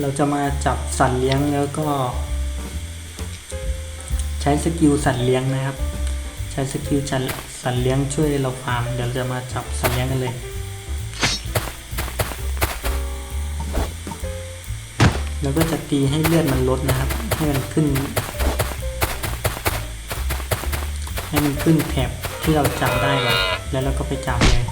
เราจะมาจับสัตว์เลี้ยงแล้วก็ ใช้สกิลสัตว์เลี้ยงนะครับ ใช้สกิลจัดสัตว์เลี้ยงช่วยเราฟาร์มเดี๋ยวเราจะมาจับสัตว์เลี้ยงกันเลยแล้วก็จะตีให้เลือดมันลดนะครับ ให้มันขึ้น ให้มันขึ้นแถบที่เราจับได้ก่อนแล้วเราก็ไปจับเลย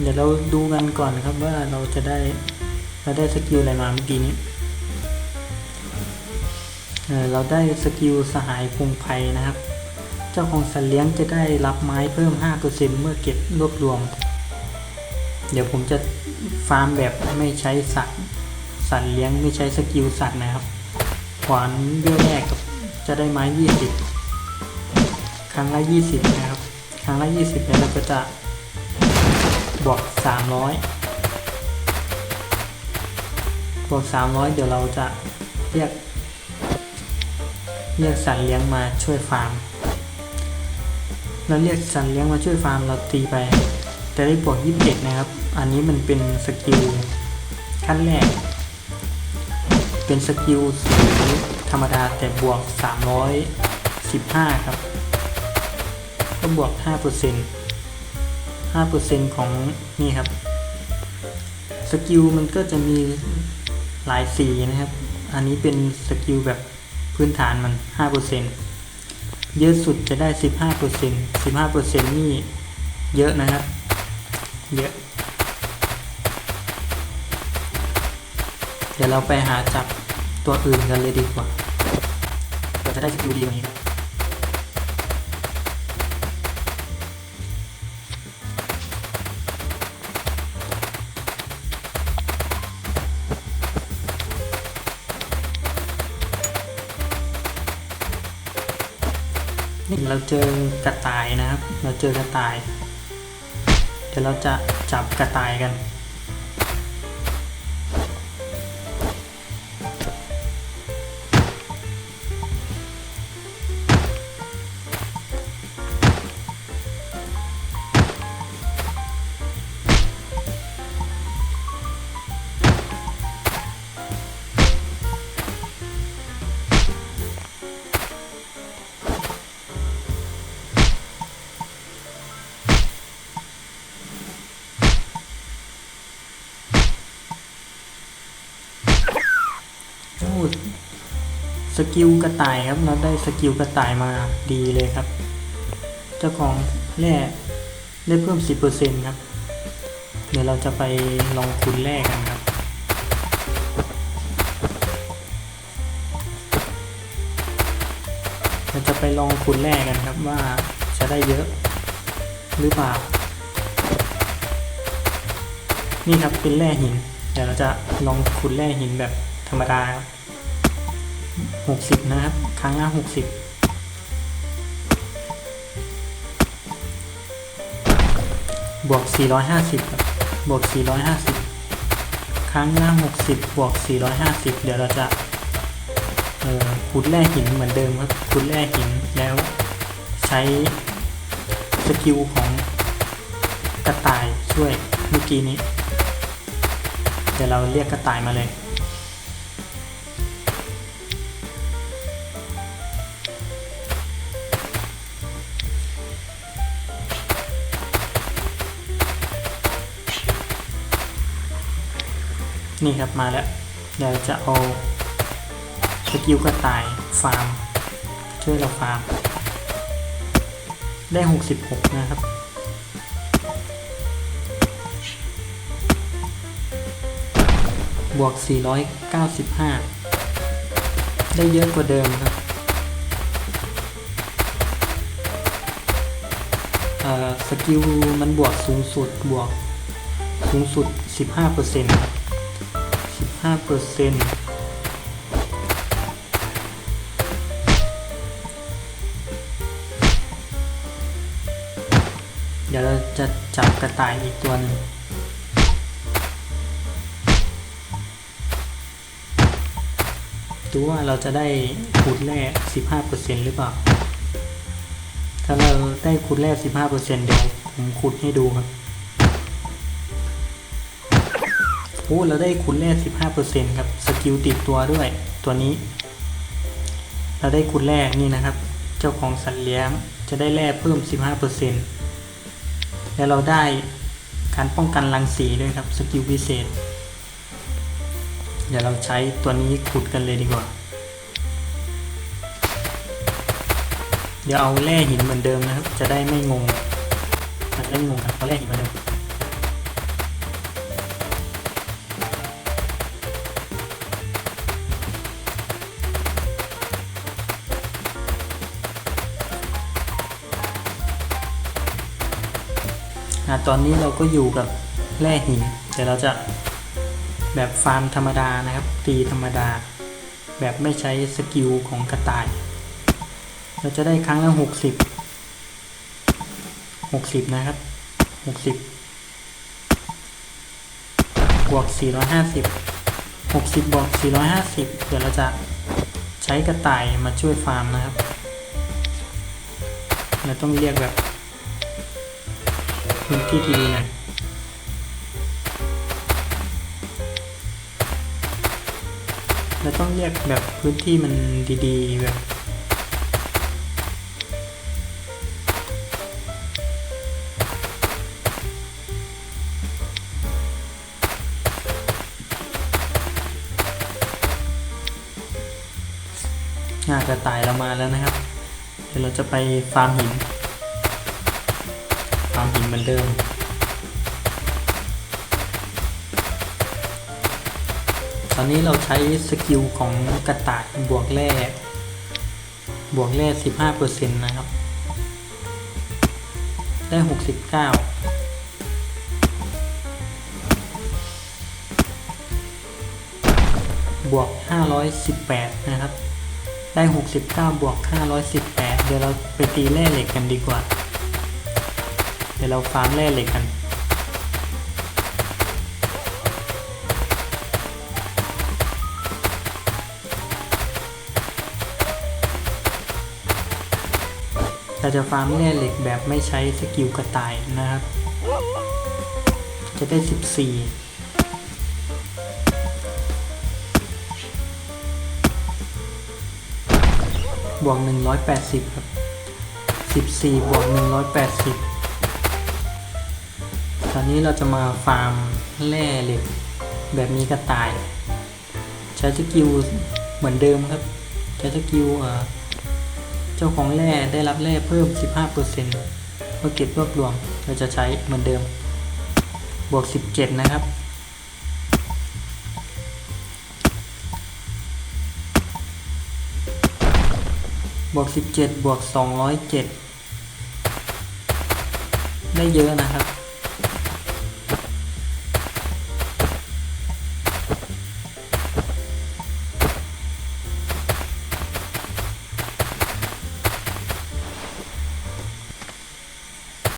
เดี๋ยวเราดูกันก่อนครับว่าเราจะได้เราได้สกิลอะไรมาเมื่อกี้นี้เออเราได้สกิลสหายพงไพรนะครับ เจ้าของสัตว์เลี้ยงจะได้รับไม้เพิ่ม 5%เมื่อเก็บรวบรวม เดี๋ยวผมจะฟาร์มแบบไม่ใช้สัตว์สัตว์เลี้ยงไม่ใช้สกิลสัตว์นะครับ ขวานเบี้ยวแรกจะได้ไม้ 20 ครั้งละ 20 นะครับ ครั้งละ 20แล้วเราก็จะ บวก300บวก300 เดี๋ยวเราจะเรียก เรียกสัตว์เลี้ยงมาช่วยฟาร์มเราเรียกสัตว์เลี้ยงมาช่วยฟาร์มเราตีไปจะได้บวก21นะครับ อันนี้มันเป็นสกิลขั้นแรก เป็นสกิลสีธรรมดาแต่บวก 315 ครับ ก็บวก 5% 5%ของนี่ครับสกิลมันก็จะมีหลายสีนะครับ อันนี้เป็นสกิลแบบพื้นฐานมัน 5%เยอะสุดจะได้ 15% 15%นี่เยอะนะครับ เยอะเดี๋ยวเราไปหาจับตัวอื่นกันเลยดีกว่าเราจะได้สกิลดีกว่านี้ นี่เราเจอกระต่ายนะครับ เราเจอกระต่าย เดี๋ยวเราจะจับกระต่ายกัน กิลกระต่ายครับ เราได้สกิลกระต่ายมาดีเลยครับ เจ้าของแร่ได้เพิ่ม 10%ครับ เดี๋ยวเราจะไปลองคูณแร่กันครับ เราจะไปลองคูณแร่กันครับว่าจะได้เยอะหรือเปล่า นี่ครับเป็นแร่หิน เดี๋ยวเราจะลองขุดแร่หินแบบธรรมดาครับ หกสิบนะครับ ครั้งละหกสิบบวกสี่ร้อยห้าสิบบวกสี่ร้อยห้าสิบครั้งละหกสิบบวกสี่ร้อยห้าสิบเดี๋ยวเราจะขุดแร่หินเหมือนเดิมครับขุดแร่หินแล้วใช้สกิลของกระต่ายช่วยเมื่อกี้นี้ เดี๋ยวเราเรียกกระต่ายมาเลย นี่ครับมาแล้วเดี๋ยวจะเอาสกิลกระต่ายฟาร์ม ช่วยเราฟาร์ม ได้ 66 นะครับ บวก 495 ได้เยอะกว่าเดิมครับสกิลมันบวกสูงสุดบวกสูงสุด 15%ครับ 5เปอร์เซ็นเดี๋ยวเราจะจับกระต่ายอีกตัวนึงดูว่าเราจะได้ขุดแร่15เปอร์เซ็นหรือเปล่า ถ้าเราได้ขุดแร่15เปอร์เซ็นเดี๋ยวผมขุดให้ดูครับ อ้เราได้ขุดแร่15%ครับ สกิลติดตัวด้วย ตัวนี้ เราได้ขุดแร่นี่นะครับ เจ้าของสัตว์เลี้ยงจะได้แร่เพิ่ม 15%แล้วเราได้การป้องกันรังสีด้วยครับ สกิลพิเศษ เดี๋ยวเราใช้ตัวนี้ขุดกันเลยดีกว่า เดี๋ยวเอาแร่หินเหมือนเดิมนะครับ จะได้ไม่งงจะได้งงครับเอาแร่หินเหมือนเดิม ตอนนี้เราก็อยู่กับแร่หินเดี๋ยวเราจะแบบฟาร์มธรรมดานะครับ ตีธรรมดา แบบไม่ใช้สกิลของกระต่าย เราจะได้ครั้งละหกสิบหกสิบนะครับหกสิบบวกสี่ร้อยห้าสิบหกสิบบวกสี่ร้อยห้าสิบเดี๋ยวเราจะใช้กระต่ายมาช่วยฟาร์มนะครับ เราต้องเรียกแบบ พื้นที่ที่ดีหนะเราต้องเรียกแบบพื้นที่มันดีๆแบบงากระต่ายเรามาแล้วนะครับ เดี๋ยวเราจะไปฟาร์มหินามหินเหมือนเดิม ตอนนี้เราใช้สกิลของกระต่ายบวกแร่บวกแร่15%นะครับ ได้ 69บวก 518 นะครับ ได้ 69 บวก 518 เดี๋ยวเราไปตีแร่เหล็กกันดีกว่า ดี๋ยวเราฟาร์มแร่เหล็กกัน เราจะฟาร์มแร่เหล็กแบบไม่ใช้สกิลกระต่ายนะครับ จะได้ 14บวก180 ครับ 14 บวก 180 ตอนนี้เราจะมาฟาร์มแร่เหล็กแบบมีกระต่าย ใช้สกิลเหมือนเดิมครับ ใช้สกิลเจ้าของแร่ได้รับแร่เพิ่ม 15%เพื่อเก็บรวบรวม เราจะใช้เหมือนเดิม บวก 17 นะครับบวก 17 บวก 207 ได้เยอะนะครับ